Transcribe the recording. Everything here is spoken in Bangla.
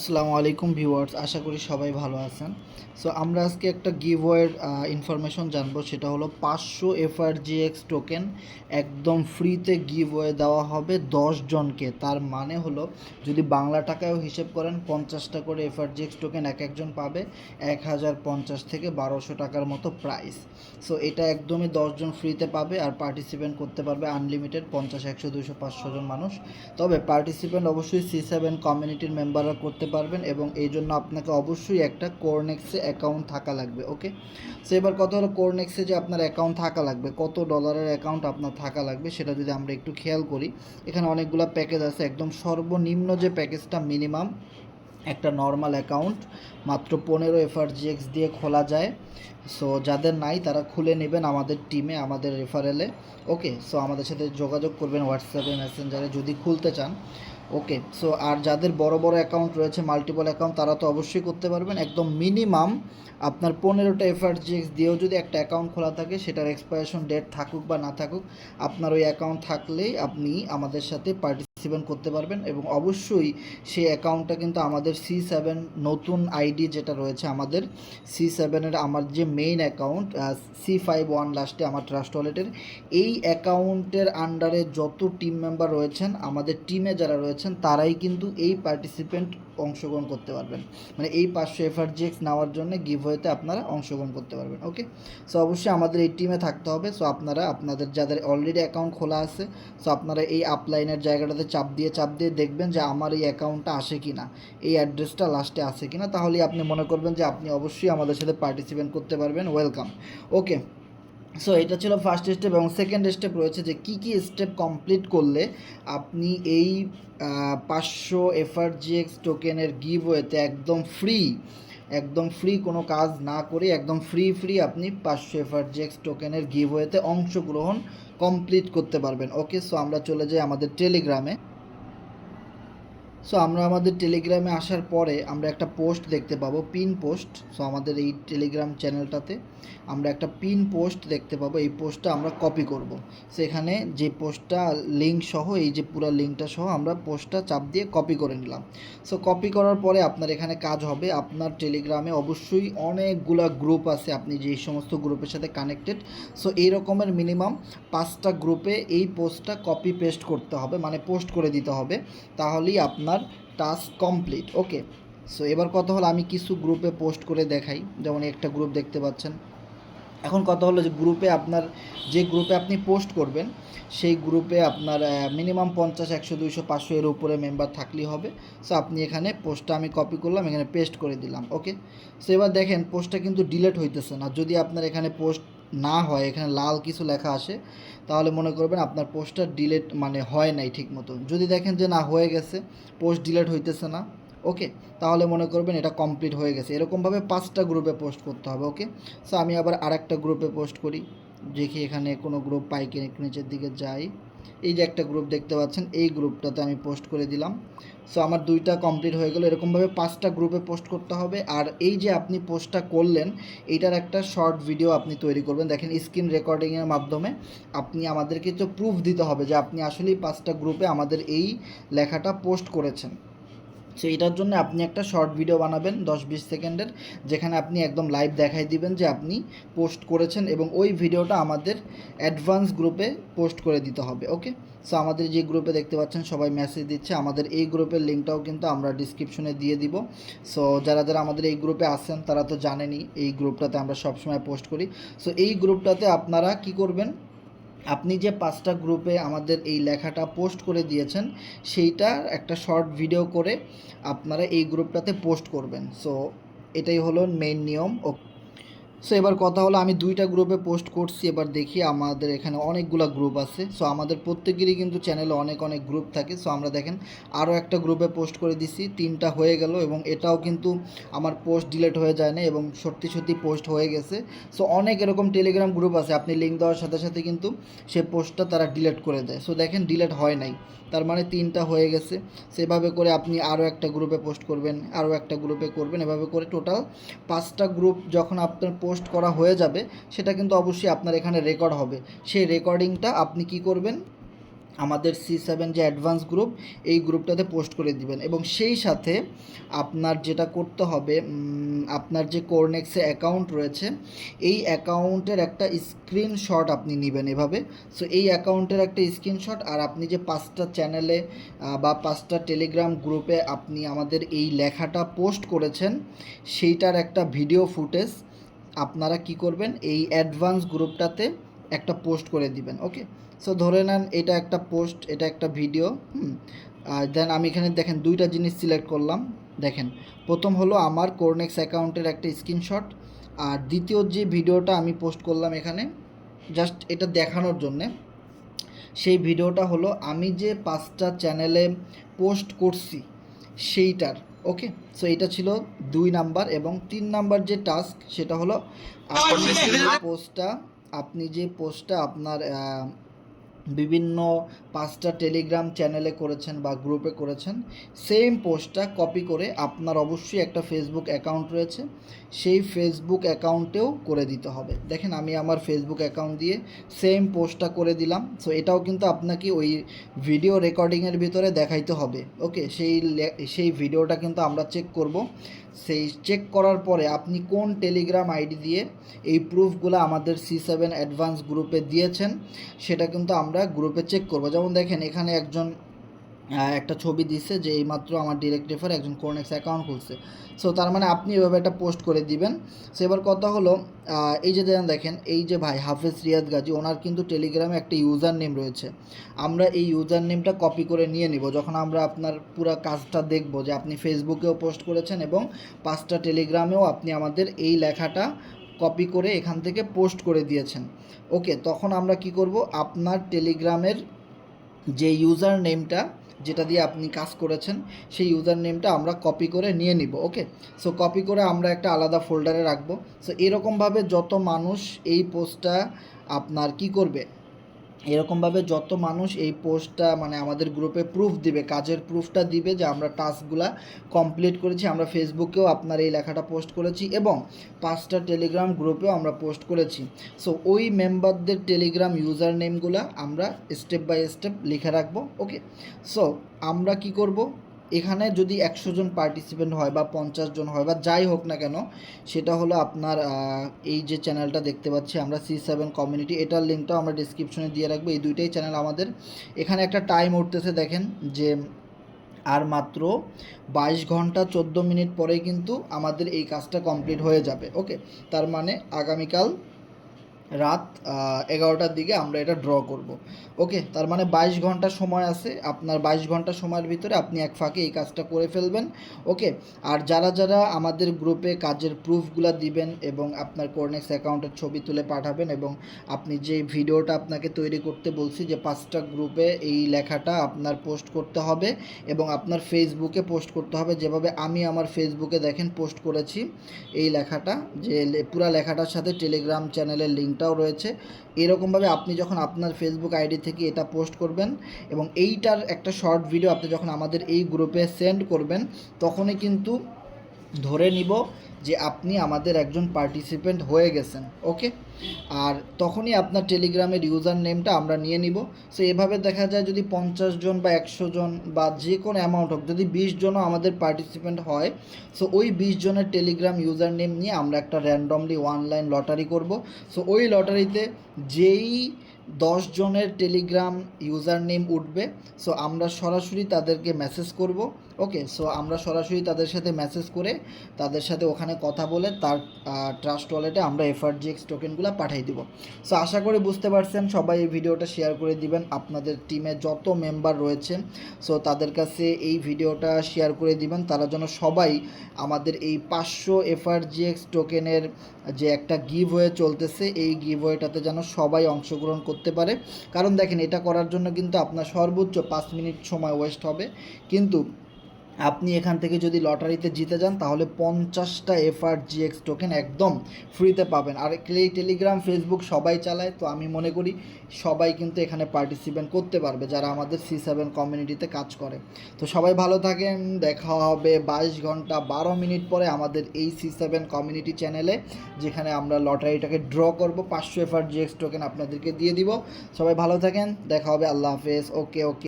আসসালামু আলাইকুম ভিউয়ার্স, আশা করি সবাই ভালো আছেন। সো আমরা আজকে একটা গিভওয়ের ইনফরমেশন জানব, সেটা হলো পাঁচশো এফআরজিএক্স টোকেন একদম ফ্রিতে গিভওয়ে দেওয়া হবে দশ জনকে। তার মানে হলো, যদি বাংলা টাকায়ও হিসেব করেন, পঞ্চাশটা করে এফআরজিএক্স টোকেন এক একজন পাবে এক হাজার পঞ্চাশ থেকে বারোশো টাকার মতো প্রাইস সো এটা একদমই দশজন ফ্রিতে পাবে আর পার্টিসিপেন্ট করতে পারবে আনলিমিটেড পঞ্চাশ, একশো দুশো পাঁচশো জন মানুষ। তবে পার্টিসিপেন্ট অবশ্যই সি সেভেন কমিউনিটির মেম্বাররা করতে পারবেন এবং এই জন্য আপনাকে অবশ্যই একটা কোরনেক্সে অ্যাকাউন্ট থাকা লাগবে ওকে সো এবার কথা হলো কোরনেক্সে যে আপনার অ্যাকাউন্ট থাকা লাগবে, কত ডলারের অ্যাকাউন্ট আপনার থাকা লাগবে সেটা যদি আমরা একটু খেয়াল করি, এখানে অনেকগুলো প্যাকেজ আছে, একদম সর্বনিম্ন যে প্যাকেজটা মিনিমাম একটা নর্মাল অ্যাকাউন্ট মাত্র পনেরো এফআরজিএক্স দিয়ে খোলা যায়। সো যাদের নাই, তারা খুলে নেবেন আমাদের টিমে আমাদের রেফারেলে ওকে সো আমাদের সাথে যোগাযোগ করবেন হোয়াটসঅ্যাপে মেসেঞ্জারে যদি খুলতে চান। ওকে সো আর যাদের বড় বড় অ্যাকাউন্ট রয়েছে মাল্টিপল অ্যাকাউন্ট তারা তো অবশ্যই করতে পারবেন। একদম মিনিমাম আপনার পনেরোটা এফআরজিএক্স দিয়েও যদি একটা অ্যাকাউন্ট খোলা থাকে, সেটার এক্সপায়ারেশন ডেট থাকুক বা না থাকুক, আপনার ওই অ্যাকাউন্ট থাকলেই আপনি আমাদের সাথে পার্টিসিপেন্ট করতে পারবেন এবং অবশ্যই সে অ্যাকাউন্টটা কিন্তু আমাদের সি সেভেন নতুন আইডি যেটা রয়েছে আমাদের সি সেভেনের আমার যে main account C five one লাস্টে আমার ট্রাস্ট ওয়ালেটের এই অ্যাকাউন্টের আন্ডারে যত টিম মেম্বার রয়েছেন, আমাদের টিমে যারা রয়েছেন, তারাই কিন্তু এই পার্টিসিপেন্ট অংশগ্রহণ করতে পারবেন। মানে এই পাঁচশো এফআরজিএক্স নেওয়ার জন্য গিভওয়েতে আপনারা অংশগ্রহণ করতে পারবেন ওকে সো অবশ্যই আমাদের এই টিমে থাকতে হবে। সো আপনারা, আপনাদের যাদের অলরেডি অ্যাকাউন্ট খোলা আছে সো আপনারা এই আপলাইনের জায়গাটাতে চাপ দিয়ে চাপ দিয়ে দেখবেন যে আমার এই অ্যাকাউন্টটা আসে কি না এই অ্যাড্রেসটা লাস্টে আসে কি না তাহলেই আপনি মনে করবেন যে আপনি অবশ্যই আমাদের সাথে পার্টিসিপেট করতে পারবেন। ওয়েলকাম ওকে সো এটা ছিল ফার্স্ট স্টেপ এবং সেকেন্ড স্টেপ রয়েছে যে কি কি স্টেপ কমপ্লিট করলে আপনি এই পাঁচশো এফআরজিএক্স টোকেনের গিভওয়েতে একদম ফ্রি একদম ফ্রি কোনো কাজ না করে, একদম ফ্রি ফ্রি আপনি পাঁচশো এফআরজিএক্স টোকেনের গিভওয়েতে অংশগ্রহণ কমপ্লিট করতে পারবেন। ওকে সো আমরা চলে যাই আমাদের টেলিগ্রামে সো আমরা আমাদের টেলিগ্রামে আসার পরে আমরা একটা পোস্ট দেখতে পাবো পিন পোস্ট সো আমাদের এই টেলিগ্রাম চ্যানেলটাতে আমরা একটা পিন পোস্ট দেখতে পাবো, এই পোস্টটা আমরা কপি করব। সেখানে যে পোস্টটা লিঙ্ক সহ, এই যে পুরো লিঙ্কটা সহ, আমরা পোস্টটা চাপ দিয়ে কপি করে নিলাম। সো কপি করার পরে আপনার এখানে কাজ হবে, আপনার টেলিগ্রামে অবশ্যই অনেকগুলা গ্রুপ আছে, আপনি যেই সমস্ত গ্রুপের সাথে কানেক্টেড সো এই রকমের মিনিমাম পাঁচটা গ্রুপে এই পোস্টটা কপি পেস্ট করতে হবে মানে পোস্ট করে দিতে হবে। তাহলেই আপনার টাস্ক কমপ্লিট ওকে সো এবার কথা হলো আমি কিছু গ্রুপে পোস্ট করে দেখাই, যেমন একটা গ্রুপ দেখতে পাচ্ছেন। এখন কথা হলো যে গ্রুপে আপনার, যে গ্রুপে আপনি পোস্ট করবেন, সেই গ্রুপে আপনার মিনিমাম পঞ্চাশ, একশো, দুইশো, পাঁচশো এর উপরে মেম্বার থাকলেই হবে। সো আপনি এখানে পোস্টটা আমি কপি করলাম, এখানে পেস্ট করে দিলাম ওকে সো এবার দেখেন পোস্টটা কিন্তু ডিলেট হইতেছে না। যদি আপনার এখানে পোস্ট না হয়, এখানে লাল কিছু লেখা আসে তাহলে মনে করবেন আপনার পোস্টটা ডিলেট মানে হয় নাই ঠিক মতো যদি দেখেন যে না হয়ে গেছে পোস্ট ডিলেট হইতেছে না ওকে তাহলে মনে করবেন এটা কমপ্লিট হয়ে গেছে। এরকমভাবে পাঁচটা গ্রুপে পোস্ট করতে হবে ওকে সো আমি আবার আরেকটা গ্রুপে পোস্ট করি, দেখি এখানে কোনো গ্রুপ পাই কি একটু নিচের দিকে যাই। এই যে একটা গ্রুপ দেখতে পাচ্ছেন, এই গ্রুপটাতে আমি পোস্ট করে দিলাম। সো আমার দুইটা কমপ্লিট হয়ে গেল। এরকমভাবে পাঁচটা গ্রুপে পোস্ট করতে হবে। আর এই যে আপনি পোস্টটা করলেন এইটার একটা শর্ট ভিডিও আপনি তৈরি করবেন। দেখেন স্ক্রিন রেকর্ডিংয়ের মাধ্যমে আপনি আমাদেরকে তো প্রুফ দিতে হবে যে আপনি আসলেই পাঁচটা গ্রুপে আমাদের এই লেখাটা পোস্ট করেছেন। সো এটার জন্য আপনি একটা শর্ট ভিডিও বানাবেন, দশ বিশ সেকেন্ডের, যেখানে আপনি একদম লাইভ দেখাই দিবেন যে আপনি পোস্ট করেছেন এবং ওই ভিডিওটা আমাদের অ্যাডভান্স গ্রুপে পোস্ট করে দিতে হবে ওকে সো আমাদের যে গ্রুপে দেখতে পাচ্ছেন, সবাই মেসেজ দিচ্ছে, আমাদের এই গ্রুপের লিঙ্কটাও কিন্তু আমরা ডিসক্রিপশনে দিয়ে দিব। সো যারা যারা আমাদের এই গ্রুপে আছেন, তারা তো জানেনি এই গ্রুপটাতে আমরা সবসময় পোস্ট করি। সো এই গ্রুপটাতে আপনারা কি করবেন? আপনি যে পাঁচটা গ্রুপে আমাদের এই লেখাটা পোস্ট করে দিয়েছেন, সেইটার একটা শর্ট ভিডিও করে আপনারা এই গ্রুপটাতে পোস্ট করবেন। সো এটাই হলো মেইন নিয়ম। ও সো এবার কথা হলো, আমি দুইটা গ্রুপে পোস্ট করছি, এবার দেখি আমাদের এখানে অনেকগুলা গ্রুপ আছে। সো আমাদের প্রত্যেকেরই কিন্তু চ্যানেলে অনেক অনেক গ্রুপ থাকে। সো আমরা দেখেন আরও একটা গ্রুপে পোস্ট করে দিছি, তিনটা হয়ে গেল এবং এটাও কিন্তু আমার পোস্ট ডিলেট হয়ে যায় না এবং সত্যি সত্যি পোস্ট হয়ে গেছে। সো অনেক এরকম টেলিগ্রাম গ্রুপ আছে, আপনি লিঙ্ক দেওয়ার সাথে সাথে কিন্তু সে পোস্টটা তারা ডিলেট করে দেয়। সো দেখেন ডিলেট হয় নাই। তার মানে তিনটা হয়ে গেছে। সেভাবে করে আপনি আরও একটা গ্রুপে পোস্ট করবেন আরও একটা গ্রুপে করবেন। এভাবে করে টোটাল পাঁচটা গ্রুপ যখন আপনার পোস্ট করা হয়ে যাবে, সেটা কিন্তু অবশ্যই আপনার এখানে রেকর্ড হবে। সেই রেকর্ডিংটা আপনি কি করবেন? আমাদের সি সেভেন যে অ্যাডভান্স গ্রুপ এই গ্রুপটাতে পোস্ট করে দিবেন। এবং সেই সাথে আপনার যেটা করতে হবে আপনার যে কোরনেক্সে অ্যাকাউন্ট রয়েছে, এই অ্যাকাউন্টের একটা স্ক্রিনশট আপনি নেবেন এভাবে। সো এই অ্যাকাউন্টের একটা স্ক্রিনশট আর আপনি যে পাঁচটা চ্যানেলে বা পাঁচটা টেলিগ্রাম গ্রুপে আপনি আমাদের এই লেখাটা পোস্ট করেছেন, সেইটার একটা ভিডিও ফুটেজ আপনারা কি করবেন? এই অ্যাডভান্স গ্রুপটাতে একটা পোস্ট করে দিবেন ওকে সো ধরে নেন এটা একটা পোস্ট এটা একটা ভিডিও দেন আমি এখানে দেখেন দুইটা জিনিস সিলেক্ট করলাম, দেখেন। প্রথম হলো আমার কোরনেক্স অ্যাকাউন্টের একটা স্ক্রিনশট আর দ্বিতীয় যে ভিডিওটা আমি পোস্ট করলাম এখানে জাস্ট এটা দেখানোর জন্যে, সেই ভিডিওটা হলো আমি যে পাঁচটা চ্যানেলে পোস্ট করছি, সেইটার ওকে সো এটা ছিল দুই নাম্বার এবং তিন নাম্বার যে টাস্ক সেটা হলো আপনি যে পোস্টটা আপনি যে পোস্টটা আপনার বিভিন্ন পাঁচটা টেলিগ্রাম চ্যানেলে করেছেন বা গ্রুপে করেছেন সেম পোস্টটা কপি করে আপনার অবশ্যই একটা ফেসবুক অ্যাকাউন্ট রয়েছে, সেই ফেসবুক অ্যাকাউন্টেও করে দিতে হবে। দেখেন, আমি আমার ফেসবুক অ্যাকাউন্ট দিয়ে সেম পোস্টটা করে দিলাম সো এটাও কিন্তু আপনাকে ওই ভিডিও রেকর্ডিংয়ের ভিতরে দেখাইতে হবে। ওকে সেই সেই ভিডিওটা কিন্তু আমরা চেক করব। সেই চেক করার পরে আপনি কোন টেলিগ্রাম আইডি দিয়ে এই প্রুফগুলো আমাদের সি সেভেন অ্যাডভান্স গ্রুপে দিয়েছেন, সেটা কিন্তু আমরা গ্রুপে চেক করব। যেমন দেখেন, এখানে একজন একটা ছবি দিচ্ছে যে, এইমাত্র আমার ডিরেক্ট রেফার একজন কোর্নেক্স অ্যাকাউন্ট খুলছে। সো তার মানে আপনি এভাবে একটা পোস্ট করে দিবেন। সো এবার কথা হলো এই যে দেখেন, এই যে ভাই হাফেজ রিয়াদ গাজী, ওনার কিন্তু টেলিগ্রামে একটা ইউজার নেম রয়েছে। আমরা এই ইউজার নেমটা কপি করে নিয়ে নিব। যখন আমরা আপনার পুরো কাজটা দেখব যে, আপনি ফেসবুকেও পোস্ট করেছেন এবং পাঁচটা টেলিগ্রামেও আপনি আমাদের এই লেখাটা কপি করে এখান থেকে পোস্ট করে দিয়েছেন। ওকে তখন আমরা কি করব? আপনার টেলিগ্রামের যে ইউজার নেমটা যেটা দিয়ে আপনি কাজ করেছেন, সেই ইউজার নেমটা আমরা কপি করে নিয়ে নিব। ওকে সো কপি করে আমরা একটা আলাদা ফোল্ডারে রাখব। সো এরকমভাবে যত মানুষ এই পোস্টটা আপনার কি করবে? এরকমভাবে যত মানুষ এই পোস্টটা মানে আমাদের গ্রুপে প্রুফ দিবে, কাজের প্রুফটা দিবে যে আমরা টাস্কগুলা কমপ্লিট করেছি, আমরা ফেসবুকেও আপনার এই লেখাটা পোস্ট করেছি এবং পাঁচটা টেলিগ্রাম গ্রুপেও আমরা পোস্ট করেছি। সো ওই মেম্বারদের টেলিগ্রাম ইউজার নেমগুলো আমরা স্টেপ বাই স্টেপ লিখে রাখব ওকে সো আমরা কি করব? এখানে যদি একশো জন পার্টিসিপেন্ট হয় বা পঞ্চাশ জন হয় বা যাই হোক না কেন, সেটা হলো আপনার এই যে চ্যানেলটা দেখতে পাচ্ছি আমরা সি সেভেন কমিউনিটি এটার লিঙ্কটাও আমরা ডিসক্রিপশনে দিয়ে রাখব। এই দুইটাই চ্যানেল আমাদের। এখানে একটা টাইম উঠতেছে দেখেন যে, আর মাত্র বাইশ ঘণ্টা চোদ্দ মিনিট পরেই কিন্তু আমাদের এই কাজটা কমপ্লিট হয়ে যাবে ওকে তার মানে আগামীকাল রাত এগারোটার দিকে আমরা এটা ড্র করব। ওকে তার মানে বাইশ ঘণ্টা সময় আছে। আপনার বাইশ ঘণ্টা সময়ের ভিতরে আপনি এক ফাঁকে এই কাজটা করে ফেলবেন। ওকে আর যারা যারা আমাদের গ্রুপে কাজের প্রুফগুলো দিবেন এবং আপনার কোর্নেক্স অ্যাকাউন্টের ছবি তুলে পাঠাবেন এবং আপনি যে ভিডিওটা আপনাকে তৈরি করতে বলছি যে পাঁচটা গ্রুপে এই লেখাটা আপনার পোস্ট করতে হবে এবং আপনার ফেসবুকে পোস্ট করতে হবে। যেভাবে আমি আমার ফেসবুকে দেখেন পোস্ট করেছি, এই লেখাটা, যে পুরা লেখাটার সাথে টেলিগ্রাম চ্যানেলের লিঙ্কটাও রয়েছে। এরকমভাবে আপনি যখন আপনার ফেসবুক আইডি থেকে এটা পোস্ট করবেন এবং এইটার একটা শর্ট ভিডিও আপনি যখন আমাদের এই গ্রুপে সেন্ড করবেন, তখনই কিন্তু ধরে নিব যে আপনি আমাদের একজন পার্টিসিপেন্ট হয়ে গেছেন ওকে আর তখনই আপনার টেলিগ্রামের ইউজার নেমটা আমরা নিয়ে নিব। সো এভাবে দেখা যায় যদি পঞ্চাশ জন বা একশো জন বা যে কোনো অ্যামাউন্ট হোক, যদি বিশ জনও আমাদের পার্টিসিপেন্ট হয় সো ওই বিশ জনের টেলিগ্রাম ইউজার নেম নিয়ে আমরা একটা র্যান্ডমলি অনলাইন লটারি করব। সো ওই লটারিতে যেই দশ জনের টেলিগ্রাম ইউজার নেম উঠবে সো আমরা সরাসরি তাদেরকে মেসেজ করব। ওকে সো আমরা সরাসরি তাদের সাথে মেসেজ করে তাদের সাথে ওখানে কথা বলে তার ট্রাস্ট ওয়ালেটে আমরা এফআরজিএক্স টোকেনগুলো পাঠিয়ে দিব। সো আশা করি বুঝতে পারছেন, সবাই এই ভিডিওটা শেয়ার করে দিবেন। আপনাদের টিমে যত মেম্বার রয়েছে সো তাদের কাছে এই ভিডিওটা শেয়ার করে দিবেন। তারা যেন সবাই আমাদের এই পাঁচশো এফআরজিএক্স টোকেনের যে একটা গিভ হয়ে চলতেছে, এই গিভ ওয়েটাতে যেন সবাই অংশগ্রহণ করতে পারে। কারণ দেখেন, এটা করার জন্য কিন্তু আপনার সর্বোচ্চ পাঁচ মিনিট সময় ওয়েস্ট হবে। কিন্তু আপনি এখান থেকে যদি লটারিতে জিতে যান, তাহলে পঞ্চাশটা এফআর জিএক্স টোকেন একদম ফ্রিতে পাবেন। আর এই টেলিগ্রাম ফেসবুক সবাই চালায়, তো আমি মনে করি সবাই কিন্তু এখানে পার্টিসিপেন্ট করতে পারবে, যারা আমাদের সি সেভেন কমিউনিটিতে কাজ করে। তো সবাই ভালো থাকেন, দেখা হবে বাইশ ঘণ্টা বারো মিনিট পরে আমাদের এই সি সেভেন কমিউনিটি চ্যানেলে যেখানে আমরা লটারিটাকে ড্র করব। পাঁচশো এফআর জিএক্স টোকেন আপনাদেরকে দিয়ে দিব। সবাই ভালো থাকেন, দেখা হবে, আল্লাহ হাফেজ। ওকে ওকে